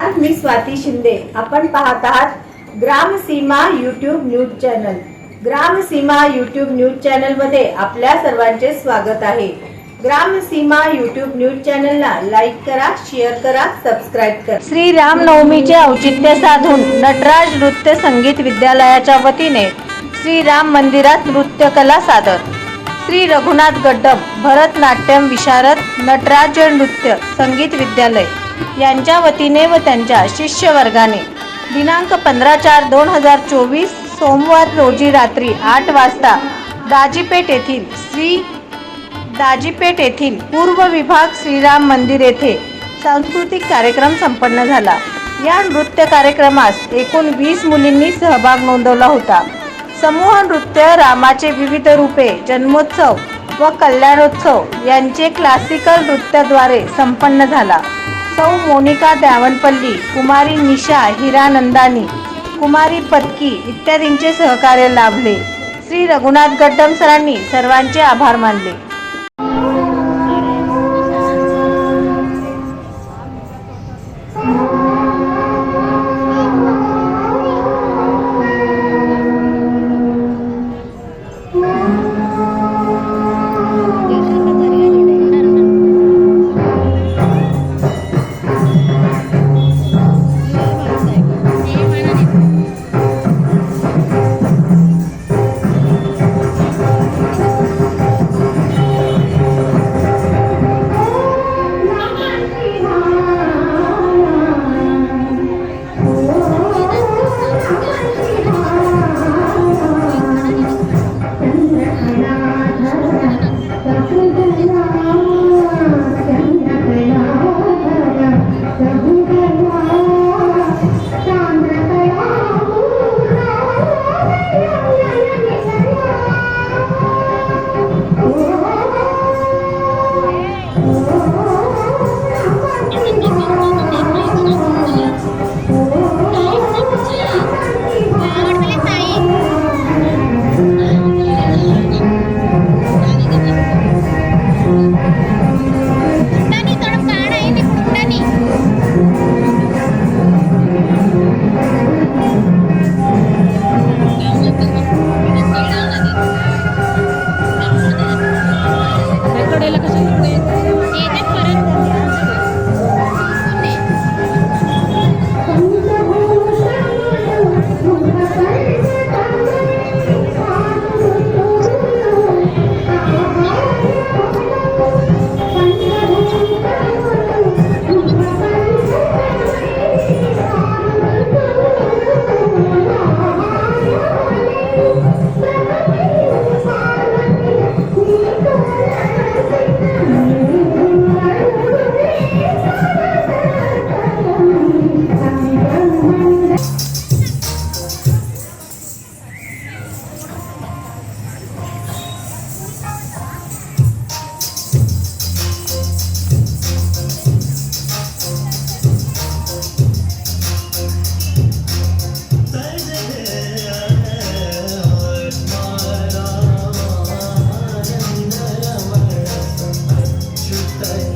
मी स्वाती शिंदे. आपण पाहत आहात Gram Seema YouTube news channel. Gram Seema YouTube news चॅनलमध्ये आपल्या सर्वांचे स्वागत आहे. ग्राम सीमा युट्यूब न्यूज चॅनलला लाईक करा शेअर करा सबस्क्राईब करा. श्री रामनवमीचे औचित्य साधून नटराज नृत्य संगीत विद्यालयाच्या वतीने श्री राम मंदिरात नृत्यकला सादर. श्री रघुनाथ गड्डम भरतनाट्यम विशारद नटराज नृत्य संगीत विद्यालय. यांच्या वतीने व त्यांच्या शिष्यवर्गाने दिनांक पंधरा चार दोन हजार चोवीस सोमवार रोजी रात्री आठ वाजता दाजीपेठ येथील श्री दाजीपेठ येथील पूर्व विभाग श्रीराम मंदिर येथे सांस्कृतिक कार्यक्रम संपन्न झाला. या नृत्य कार्यक्रमास एकूण वीस मुलींनी सहभाग नोंदवला होता. समूह नृत्य रामाचे विविध रूपे जन्मोत्सव व कल्याणोत्सव यांचे क्लासिकल नृत्याद्वारे संपन्न झाला. सौ मोनिका द्यावनपल्ली कुमारी निशा हिरानंदानी कुमारी पत्की इत्यादींचे सहकार्य लाभले. श्री रघुनाथ गड्डम सरांनी सर्वांचे आभार मानले.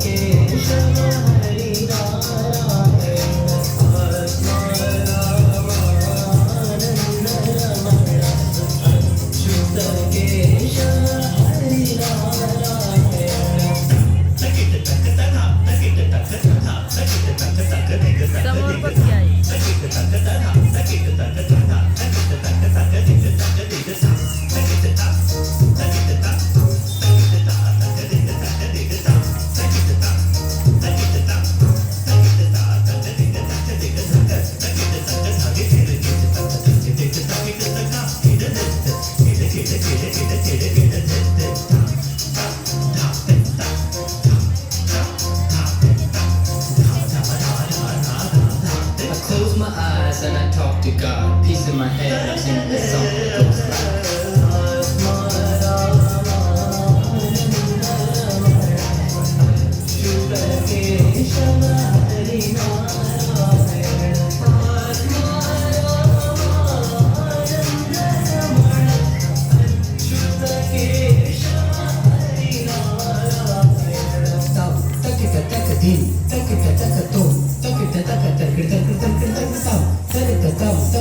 Thank you.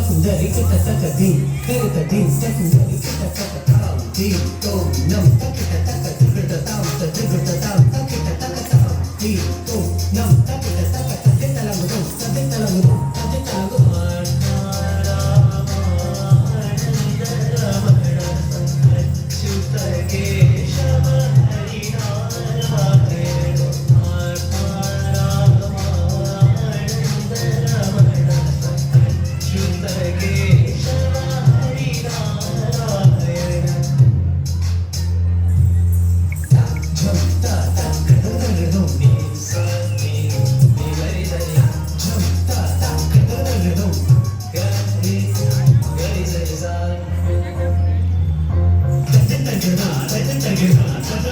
secondary, get that sucker dean. Get the dean, secondary, get that sucker down. Dean, go, no, get that sucker, deliver the down, the सके